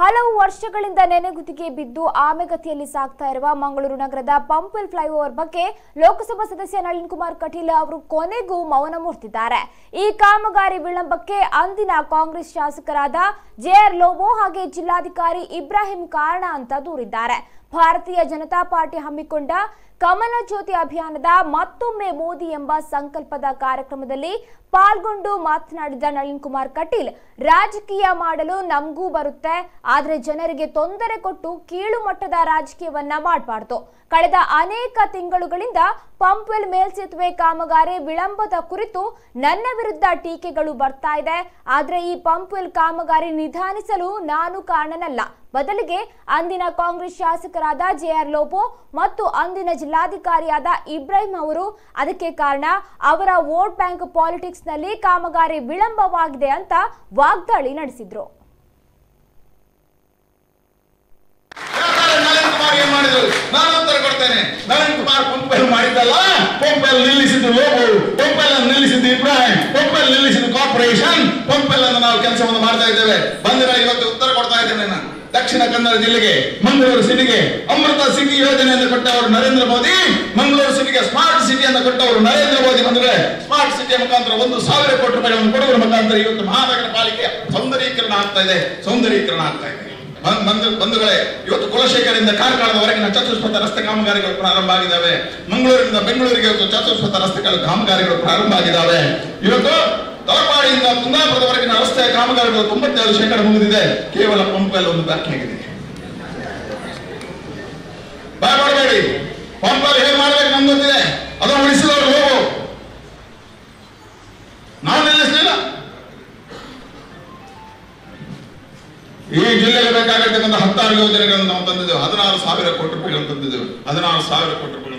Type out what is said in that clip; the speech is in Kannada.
ಹಲವು ವರ್ಷಗಳಿಂದ ನೆನೆಗುದಿಗೆ ಬಿದ್ದು ಆಮೆಗತಿಯಲ್ಲಿ ಸಾಗ್ತಾ ಇರುವ ಮಂಗಳೂರು ನಗರದ ಪಂಪಲ್ ಫ್ಲೈಓವರ್ ಬಗ್ಗೆ ಲೋಕಸಭಾ ಸದಸ್ಯ ನಳಿನ್ ಕುಮಾರ್ ಕಟೀಲ್ ಅವರು ಕೊನೆಗೂ ಮೌನ ಮೂಡ್ತಿದ್ದಾರೆ ಈ ಕಾಮಗಾರಿ ವಿಳಂಬಕ್ಕೆ ಅಂದಿನ ಕಾಂಗ್ರೆಸ್ ಶಾಸಕರಾದ ಜೆಆರ್ ಲೋಬೋ ಹಾಗೆ ಜಿಲ್ಲಾಧಿಕಾರಿ ಇಬ್ರಾಹಿಂ ಕಾರಣ ಅಂತ ದೂರಿದ್ದಾರೆ. ಭಾರತೀಯ ಜನತಾ ಪಾರ್ಟಿ ಹಮ್ಮಿಕೊಂಡ ಕಮಲ ಜ್ಯೋತಿ ಅಭಿಯಾನದ ಮತ್ತೊಮ್ಮೆ ಮೋದಿ ಎಂಬ ಸಂಕಲ್ಪದ ಕಾರ್ಯಕ್ರಮದಲ್ಲಿ ಪಾಲ್ಗೊಂಡು ಮಾತನಾಡಿದ ನಳಿನ್ ಕುಮಾರ್ ಕಟೀಲ್, ರಾಜಕೀಯ ಮಾಡಲು ನಮಗೂ ಬರುತ್ತೆ ಆದ್ರೆ ಜನರಿಗೆ ತೊಂದರೆ ಕೊಟ್ಟು ಕೀಳು ಮಟ್ಟದ ರಾಜಕೀಯವನ್ನ ಮಾಡಬಾರ್ದು. ಕಳೆದ ಅನೇಕ ತಿಂಗಳುಗಳಿಂದ ಪಂಪ್ವೆಲ್ ಮೇಲ್ಸೇತುವೆ ಕಾಮಗಾರಿ ವಿಳಂಬದ ಕುರಿತು ನನ್ನ ವಿರುದ್ಧ ಟೀಕೆಗಳು ಬರ್ತಾ ಇದೆ. ಆದರೆ ಈ ಪಂಪ್ವೆಲ್ ಕಾಮಗಾರಿ ನಿಧಾನಿಸಲು ನಾನು ಕಾರಣನಲ್ಲ. ಬದಲಿಗೆ ಅಂದಿನ ಕಾಂಗ್ರೆಸ್ ಶಾಸಕರಾದ ಜೆ ಆರ್ ಲೋಪೋ ಮತ್ತು ಅಂದಿನ ಜಿಲ್ಲಾಧಿಕಾರಿಯಾದ ಇಬ್ರಾಹಿಂ ಅವರು ಅದಕ್ಕೆ ಕಾರಣ ಅವರ ವೋಟ್ ಬ್ಯಾಂಕ್ ಪಾಲಿಟಿಕ್ಸ್ನಲ್ಲಿ ಕಾಮಗಾರಿ ವಿಳಂಬವಾಗಿದೆ ಅಂತ ವಾಗ್ದಾಳಿ ನಡೆಸಿದ್ರು ಯಾಕಂದ್ರೆ ನಳಿನ್ ಕುಮಾರ್ ಏನ್ ಮಾಡಿದ್ರು. ನಾನು ಉತ್ತರ ಕೊಡ್ತೇನೆ. ನಳಿನ್ ಕುಮಾರ್ ಪಂಪೆಲ್ ಮಾಡಿದ್ದಲ್ಲ, ಪಂಪೆಲ್ ನಿಲ್ಲಿಸಿದ್ದು ಪಂಪೆಲ್ ಅನ್ನು ನಿಲ್ಲಿಸಿದ್ದು ಇಬ್ರಾಹಿಂ, ಪಂಪೆಲ್ ನಿಲ್ಲಿಸಿದ್ದು ಕಾರ್ಪೊರೇಷನ್ ಪಂಪೆಲ್ ಅನ್ನು ನಾವು ಕೆಲಸವನ್ನು ಮಾಡ್ತಾ ಇದ್ದೇವೆ. ಬಂದಿರ ಇವತ್ತು ಉತ್ತರ ಕೊಡ್ತಾ ಇದ್ದೇನೆ ನಾನು. ದಕ್ಷಿಣ ಕನ್ನಡ ಜಿಲ್ಲೆಗೆ, ಮಂಗಳೂರು ಸಿಟಿಗೆ, ಅಮೃತ ಸಿಟಿ ಯೋಜನೆಯನ್ನು ಕೊಟ್ಟವರು ನರೇಂದ್ರ ಮೋದಿ, ಮಂಗಳೂರು ಸಿಟಿಗೆ ಸ್ಮಾರ್ಟ್ ಸಿಟಿ ಸಿಟಿಯನ್ನು ಕೊಟ್ಟವರು ನರೇಂದ್ರ ಮೋದಿ ಬಂದ್ರೆ ಸ್ಮಾರ್ಟ್ ಸಿಟಿಯ ಮುಖಾಂತರ ಒಂದು ಸಾವಿರ ಕೋಟಿ ರೂಪಾಯಿಗಳನ್ನು ಕೊಡುವ ಮುಖಾಂತರ ಇವತ್ತು ಮಹಾನಗರ ಪಾಲಿಕೆ ಸೌಂದರೀಕರಣ ಆಗ್ತಾ ಇದೆ ಸೌಂದರೀಕರಣ ಆಗ್ತಾ ಇದೆ. ಬಂಧುಗಳೇ, ಇವತ್ತು ಕುಲಶೇಖರಿಂದ ಕಾರ್ಕಳದವರೆಗಿನ ಚತುಷ್ಪಥ ರಸ್ತೆ ಕಾಮಗಾರಿಗಳು ಪ್ರಾರಂಭ ಆಗಿದ್ದಾವೆ. ಮಂಗಳೂರಿನಿಂದ ಬೆಂಗಳೂರಿಗೆ ಇವತ್ತು ಚತುಷ್ಪಥ ರಸ್ತೆಗಳ ಕಾಮಗಾರಿಗಳು ಪ್ರಾರಂಭ ಆಗಿದ್ದಾವೆ. ಇವತ್ತು ತಲಪಾಡಿಯಿಂದ ಕುಂದಾಪುರದವರೆಗಿನ ರಸ್ತೆ ಕಾಮಗಾರಿಗಳು ತೊಂಬತ್ತೇಳು ಶೇಕಡ ಮುಗಿದಿದೆ. ಕೇವಲ ಪಂಪಲ್ಲಿ ಒಂದು ಬಾಕಿ ಆಗಿದೆ. ಬಾಯ್ ಮಾಡಬೇಡಿ. ಪಂಪಲ್ಲಿ ಈ ಜಿಲ್ಲೆಗೆ ಬೇಕಾಗಿರ್ತಕ್ಕಂಥ ಹತ್ತಾರು ಯೋಜನೆಗಳನ್ನು ನಾವು ತಂದಿದ್ದೇವೆ. ಹದಿನಾರು ಸಾವಿರ ಕೋಟಿ ರೂಪಾಯಿಗಳನ್ನು ತಂದಿದ್ದೇವೆ. ಹದಿನಾರು ಸಾವಿರ ಕೋಟಿ ರೂಪಾಯಿ.